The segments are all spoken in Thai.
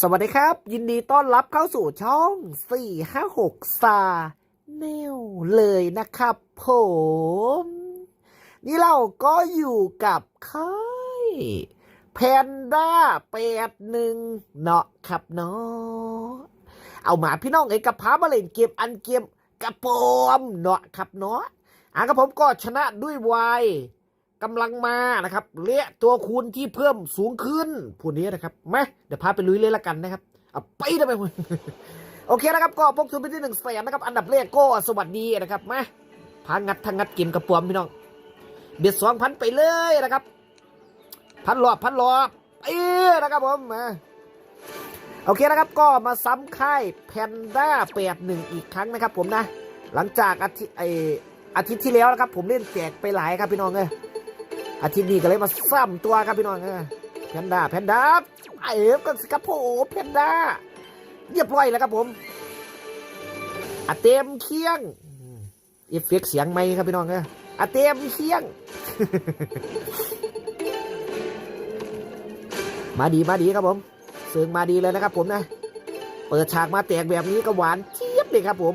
สวัสดีครับ ยินดีต้อนรับเข้าสู่ช่อง 456 ซาแนวเลยนะครับผม นี่เราก็อยู่กับค่ายแพนด้าแปดหนึ่งเนาะครับเนาะเอาหมาพี่น้องไอ้กับพามาเล่นเกมอันเกมกระปอมเนาะครับเนาะอะกับผมก็ชนะด้วยวาย กำลังมานะครับเละตัวคูณที่เพิ่มสูงขึ้นผู้นี้นะครับมาเดี๋ยวพาไปลุยเลยละกันนะครับเอาไปได้ไหมโอเคนะครับก็พกทุนไปที่หนึ่งแสนนะครับอันดับแรกก็สวัสดีนะครับมาพางัดทางงัดเกมกระปอมพี่น้องเบียดสองพันไปเลยนะครับพันรอบพันรอบเอ้นะครับผมมาโอเคนะครับก็มาซ้ำค่ายแพนด้าแปดหนึ่งอีกครั้งนะครับ ผมนะ หลังจากอาทิตย์ไออาทิตย์ที่แล้วนะครับ ผมเล่นแจกไปหลายครับพี่น้องเลย อาทิตย์นี้ก็เลยมาซ้ำตัวครับพี่น้องแพนด้าแพนด้าไอเอฟก็สกับโผแพนด้าเรียบร้อยแล้วครับผมอะเต็มเคียงเอฟเฟกเสียงไม่ครับพี่น้องเอออะเต็มเคียง มาดีมาดีครับผมเสืองมาดีเลยนะครับผมนะ เปิดฉากมาแตกแบบนี้ก็หวานเจี๊ยบเลยครับผม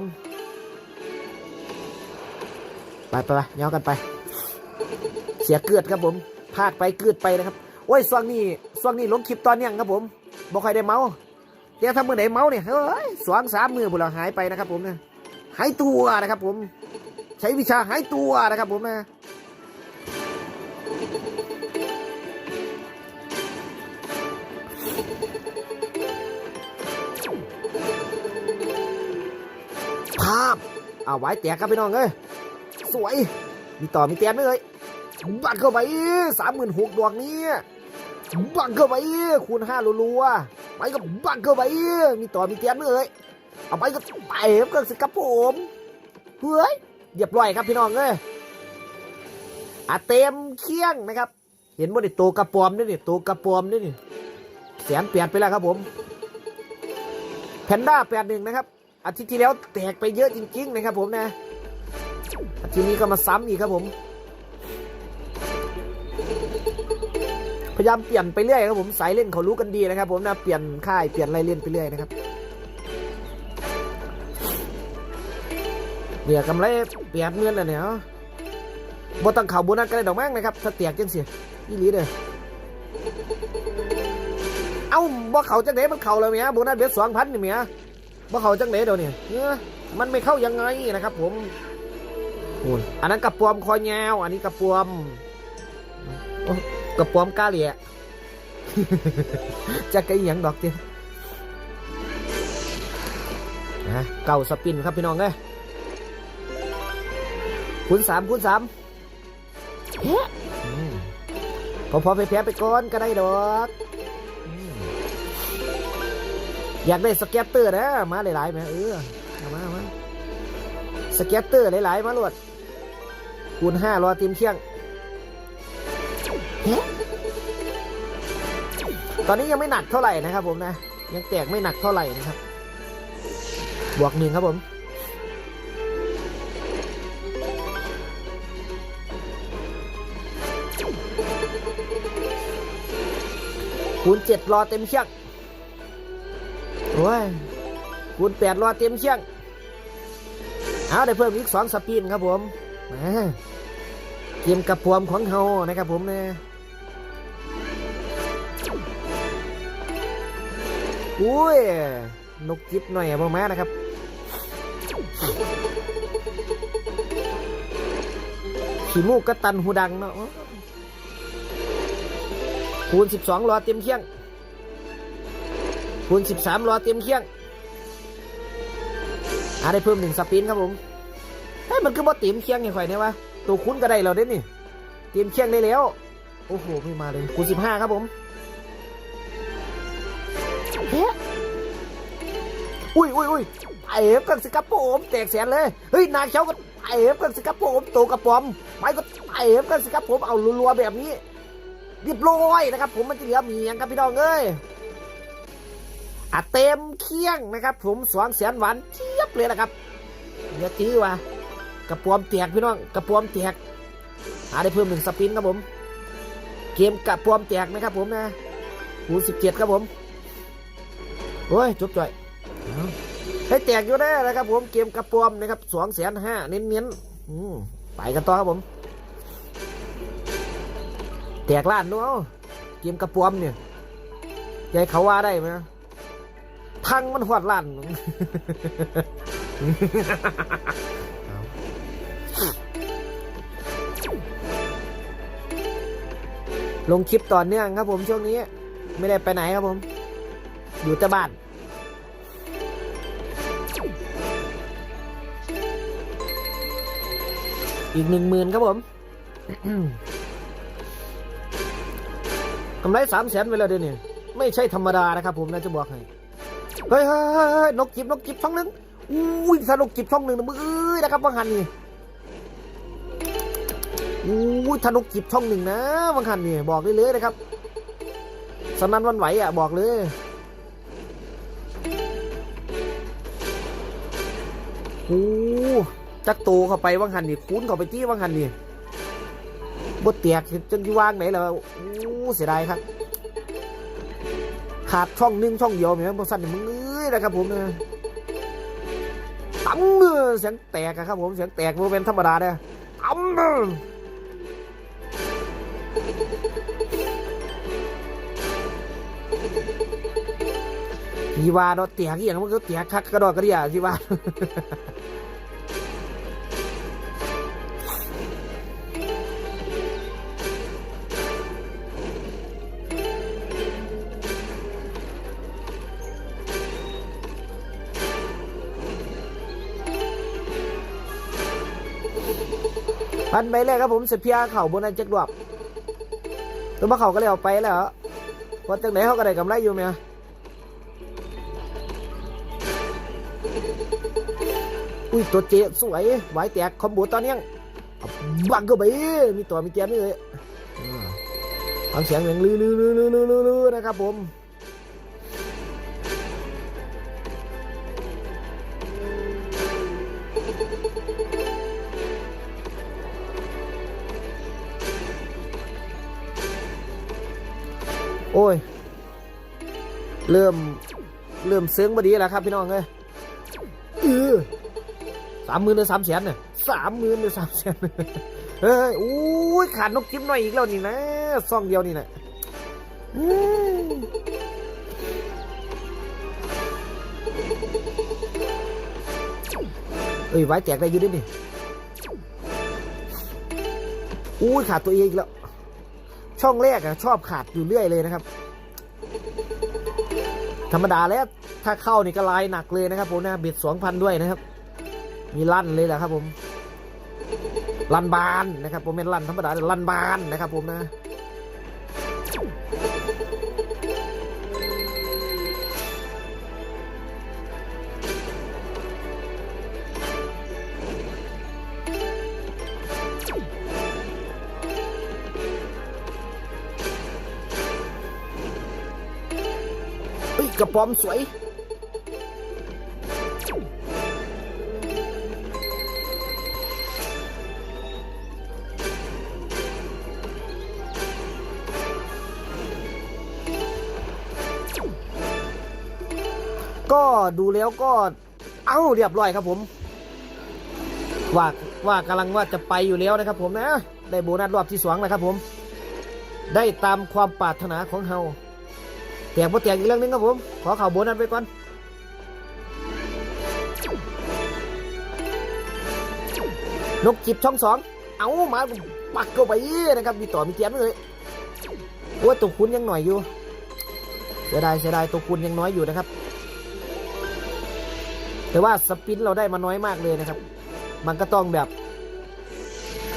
ไปไปไปเงากันไป สียเกือดครับผมพาดไปเกือดไปนะครับโอ้ยส่วงนี้ส่วงนี้ลงคลิปตอนเนี้ยครับผมบอกใครได้เมาเดี๋ยวถ้ามือไหนเมาเนี่ยเฮ้ยสองสามมือพวกเราหายไปนะครับผมนะหายตัวนะครับผม ใช้วิชาหายตัวนะครับผมนะภาพเอาไว้แตกครับพี่น้องเอ้ยสวย มีต่อมีเตียนไหมเอ้ย บังเข้าไปสามหมื่นหกดวงนี้บังเข้าไปคูณห้ารัวๆไปกับบังเข้าไปมีต่อมีเตียนเอ้ยเอาไปก็ไปก็สิครับผมเฮ้ยเรียบร้อยครับพี่น้องเอ้ยอาเต็มเคียงนะครับ เห็นว่านี่ตัวกระปอมนี่นี่ตัวกระปอมนี่นี่แสนเปลี่ยนไปแล้วครับผมแพนด้าแปดหนึ่งนะครับอาทิตย์ที่แล้วแตกไปเยอะจริง ๆ นะครับผมนะทิตย์นี้ก็มาซ้ำอีกครับผม พยายามเปลี่ยนไปเรื่อยครับผมสายเล่นเขารู้กันดีนะครับผมนะเปลี่ยนค่ายเปลี่ยนไรเล่นไปเรื่อยนะครับเนี่ยกำไรเปลี่ยนเงินแล้วเนี่ยบ่ต้องเข่าโบนัสกันเลยดอกแม่งนะครับถ้าแตกจังสิยี่หลีเด้อเอ้าบ่เขาจังไหนมันเข่าแล้วเมียโบนัสเบ็ดสองพันนี่เมียว่เขาจังไหนเดี๋ยวนี้มันไม่เข้ายังไงนะครับ ผมอันนั้นกระปวมคอยาวอันนี้กระปวม กระปวมกาเหลี่ยจะกระเอียงดอกเดียเก่าสปินครับพี่น้องเอ้ยคูณสามคูณสามพอพอไปแพ้ไปก่อนก็ได้ดอกอยากได้สเก็ตเตอร์นะมาหลายๆไหมเออมามาสเก็ตเตอร์หลายๆ มาหลดคูณห้ารอเต็มเที่ยง ตอนนี้ยังไม่หนักเท่าไหร่นะครับ ผมนะ ยังแตกไม่หนักเท่าไหร่นะครับ บวกหนึ่งครับผม คูณเจ็ดรอเต็มเที่ยงโอ้ย คูณแปดรอเต็มเชียงเอาได้เพิ่มอีกสองสปินครับผมเกมกระพวมของเฮานะครับผมนะ อุ้ย นกจิบหน่อยพ่อแม่นะครับ ขี้มูกกระตันหูดังเนาะคูณสิบสองรอเต็มเชียง คูณ13รอเต็มเคียงอาได้เพิ่มหนึ่งสปินครับผมเฮ้ยมันคือบ่เต็มเคียงยังไงเนี่ยวะ ตัวคุ้นก็ได้เราได้นี่ เต็มเคียงได้แล้ว โอ้โห ไม่มาเลย คูณ15ครับผม อุ้ยอุ้ยอุ้ยไอ้เอฟกันสิครับผมแตกแสนเลยเฮ้ยนาเขียวกันไอ้เอฟกันสิครับผมโตกระป๋อมไม่ก็ไอ้เอฟกันสิครับผมเอารัวๆแบบนี้เรียบร้อยนะครับ ผมมันจะเหลือมีอย่างครับพี่น้องเอ้ยอะเต็มเคียงนะครับ ผมสองแสนหวานเทียบเลยนะครับเดี๋ยวจื้อว่ะกระปวมแตกพี่น้องกระปวมแตกหาได้เพิ่มหนึ่งสปินครับผม เกมกระปวมแตกนะครับผมนะคูณสิบเจ็ดครับผมโอ้ยจบจ่อย ให้แตกอยู่ได้นะครับ ผมเกมกระปอมนะครับสองแสนห้าเน้นๆไปกันต่อครับผมแตกล้านด้วยเอาเกมกระปอมเนี่ยยายเขาว่าได้ไหมพังมันหวดล้านลงคลิปต่อเนื่องครับผมช่วงนี้ ไม่ได้ไปไหนครับผม อยู่แต่บ้าน อีกหนึ่งหมื่นครับผมกำไรสามแสนไปแล้วเดี๋ยวนี้ไม่ใช่ธรรมดานะครับผมนะจะบอกให้เฮ้ยนกจิบนกจิบช่องหนึ่งอุ้ยถ้านกจิบช่องหนึ่งนะมึงเอ้ยนะครับบางหันนี่อุ้ยถ้านกจิบช่องหนึ่งนะบางหันนี่บอกได้เลยนะครับสนั่นวันไหวอะบอกเลยโอ้ จักโตเข้าไปบางหันนี่คุ้นเข้าไปจี้บางหันนี่บดเตียกจนที่วางไหนแล้วโอ้เสียดายครับ ขาดช่องหนึ่งช่องเดียวเหมือนบริษัทนี่มึงเอ้ยนะครับผมนะตั้มเอเสียงแตกครับผมเสียงแตกโมเป็นธรรมดาเนี่ยตั้มเอจีวาเนาะเตียกอย่างมันก็เตียกคักกระดอกกระเดียจีวา พันไปเลยครับผมเสพียเข่าบนนั้นจักรวบตัวมาเข่าก็เลยเอาไปแล้วเหรอพอจากไหนเขาก็ได้กำไรอยู่ไหมอุ้ยตัวเจ๊สวยไหวแตกคอมโบตอนนี้ยังบังก็ไปมีตัวมีเตียนนี่เลยอ่าฟังเสียงอย่างลือลือลือลือลือลือลือนะครับผม โอ้ย เริ่ม เริ่มเซึ้งบดีแล้วครับพี่น้องเลยเออสามหมื่นหรือสามแสนเนี่ยสามหมื่นหรือสามแสนเฮ้ยอู้ยขาดนกจิ้มหน่อยอีกแล้วนี่นะซองเดียวนี่นะเอ้ยไว้แตกได้ยืดนี่อู้ยขาดตัวเองอีกแล้ว ช่องแรกอะชอบขาดอยู่เรื่อยเลยนะครับ ธรรมดาแล้วถ้าเข้านี่ก็ลายหนักเลยนะครับผมนะเบ็ดสองพันด้วยนะครับ มีลั่นเลยแหละครับผม ลั่นบานนะครับผมเป็นลั่นธรรมดาลั่นบานนะครับผมนะ กระป๋อมสวย ก็ดูแล้วก็ เอ้าเรียบร้อยครับผม ว่าว่ากำลังว่าจะไปอยู่แล้วนะครับผมนะ ได้โบนัสรอบที่สองแล้วครับผม ได้ตามความปรารถนาของเฮา แตกบ่แตกอีกเรื่องนึงครับผม ขอข่าวโบนัสไปก่อนนกจิบช่องสองเอามาปักเข้าไปนะครับ มีต่อมีเตียนเลยโอ้ยตัวคุณยังหน่อยอยู่เสียดายเสียดายตัวคุณยังน้อยอยู่นะครับ แต่ว่าสปินเราได้มาน้อยมากเลยนะครับ มันก็ต้องแบบ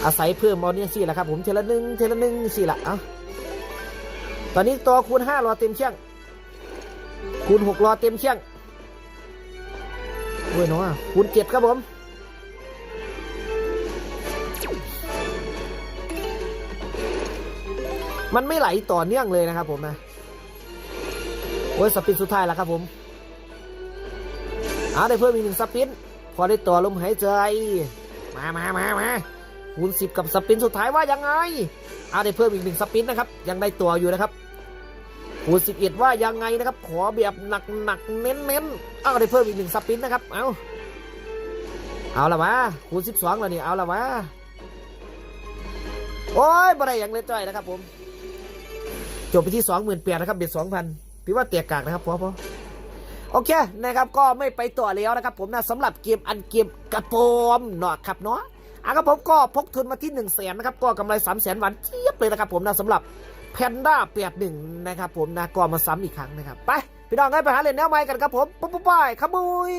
อาศัยเพิ่มออเนียสี่แหละครับ ผมเทละหนึ่งเทละหนึ่งสี่ละเอ้าตอนนี้ตัวคูณห้ารอเต็มเชียง คูณหกรอเต็มเชียงโอ้ยเนาะคูณเจ็ดครับผมมันไม่ไหลต่อเนื่องเลยนะครับผมนะ โอ้ยสปินสุดท้ายแล้วครับผมเอาได้เพิ่มอีกหนึ่งสปิน พอได้ต่อลมหายใจ มามามามาคูณสิบกับสปินสุดท้ายว่ายังไงเอาได้เพิ่มอีกหนึ่งสปินนะครับ ยังได้ตัวอยู่นะครับ คูคูณ11ว่ายังไงนะครับ ขอแบบหนักหนักๆเน้นเน้นๆเอาได้เพิ่มอีกหนึ่งสปินนะครับ เอาเอาละวะคูณ12แล้วนี่เอาละวะโอ้ยบ่ได้อย่างเลยจ้อยนะครับ ผม จบไปที่28,000นะครับเบ็ด2,000ถือว่าเตียกากนะครับพอพอโอเคนะครับก็ไม่ไปต่อแล้วนะครับ ผมนะสำหรับเกมอันเกมกระโปมเนาะครับเนาะอะครับผมก็พกทุนมาที่1นึ่งแสนนะครับก็กำไร3ามแสนวันเทียบเลยนะครับผมนะสำหรับ แพนด้าเปียดหนึ่งนะครับผมนะก็มาซ้ำอีกครั้งนะครับ ไป พี่น้องให้ไปหาเล่นแนวใหม่กันครับผมปุ๊บปุ๊บไปขโมย